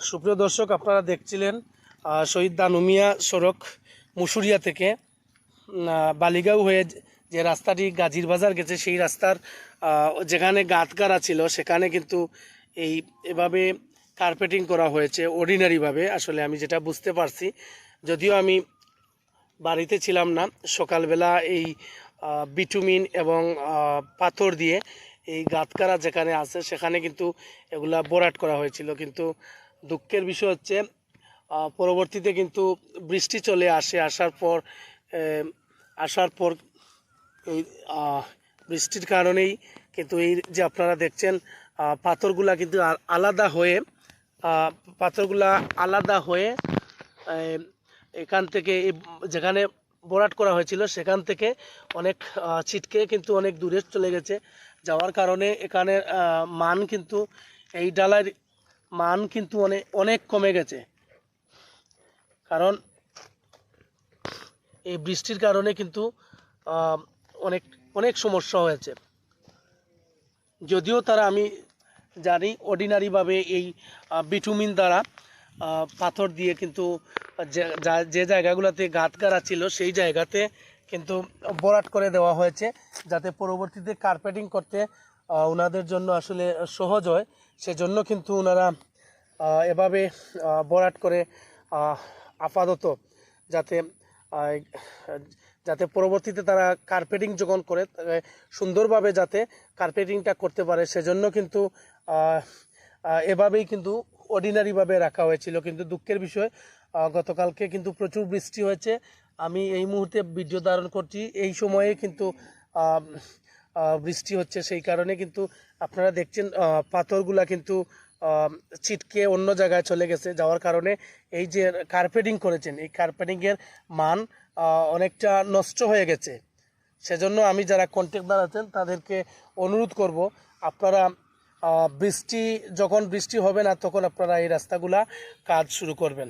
সুপ্রিয় দর্শক, আপনারা দেখছিলেন শহীদ দানুমিয়া সড়ক মুসুরিয়া থেকে বালিগাঁও হয়ে যে- রাস্তাটি গাজীর বাজার গেছে, সেই রাস্তার যেখানে গাতগাড়া ছিল, সেখানে কিন্তু এই এভাবে কার্পেটিং করা হয়েছে অর্ডিনারিভাবে আসলে আমি যেটা বুঝতে পারছি, যদিও আমি বাড়িতে ছিলাম না, সকালবেলা এই বিটুমিন এবং পাথর দিয়ে এই গাতকারা যেখানে আছে, সেখানে কিন্তু এগুলা বরাট করা হয়েছিল। কিন্তু দুঃখের বিষয় হচ্ছে পরবর্তীতে কিন্তু বৃষ্টি চলে আসে, আসার পর আসার পর এই বৃষ্টির কারণেই কিন্তু এই যে আপনারা দেখছেন পাথরগুলা কিন্তু আলাদা হয়ে পাথরগুলা আলাদা হয়ে এখান থেকে যেখানে বরাট করা হয়েছিল, সেখান থেকে অনেক ছিটকে কিন্তু অনেক দূরে চলে গেছে। যাওয়ার কারণে এখানে মান কিন্তু, এই ডালার মান কিন্তু অনেক অনেক কমে গেছে। কারণ, এই বৃষ্টির কারণে কিন্তু অনেক অনেক সমস্যা হয়েছে। যদিও তারা, আমি জানি অর্ডিনারিভাবে এই বিটুমিন দ্বারা পাথর দিয়ে কিন্তু, যে- জায়গাগুলোতে গাত গাড়া ছিল, সেই জায়গাতে কিন্তু বরাট করে দেওয়া হয়েছে। যাতে পরবর্তীতে কার্পেটিং করতে ওনাদের জন্য আসলে সহজ হয়। সেজন্য কিন্তু ওনারা এভাবে বরাট করে আপাতত যাতে যাতে পরবর্তীতে তারা কার্পেটিং যখন করে সুন্দরভাবে যাতে কার্পেটিংটা করতে পারে। সেজন্য কিন্তু এভাবেই কিন্তু অর্ডিনারিভাবে রাখা হয়েছিল। কিন্তু দুঃখের বিষয় গতকালকে কিন্তু প্রচুর বৃষ্টি হয়েছে। আমি এই মুহূর্তে ভিডিও ধারণ করছি। এই সময়ে কিন্তু বৃষ্টি হচ্ছে সেই কারণে কিন্তু আপনারা দেখছেন পাথরগুলা কিন্তু ছিটকে অন্য জায়গায় চলে গেছে। যাওয়ার কারণে এই যে কার্পেটিং করেছেন, এই কার্পেটিংয়ের মান অনেকটা নষ্ট হয়ে গেছে। সেজন্য আমি যারা কন্ট্রাক্টর আছেন, তাদেরকে অনুরোধ করব, আপনারা বৃষ্টি, যখন বৃষ্টি হবে না, তখন আপনারা এই রাস্তাগুলা কাজ শুরু করবেন।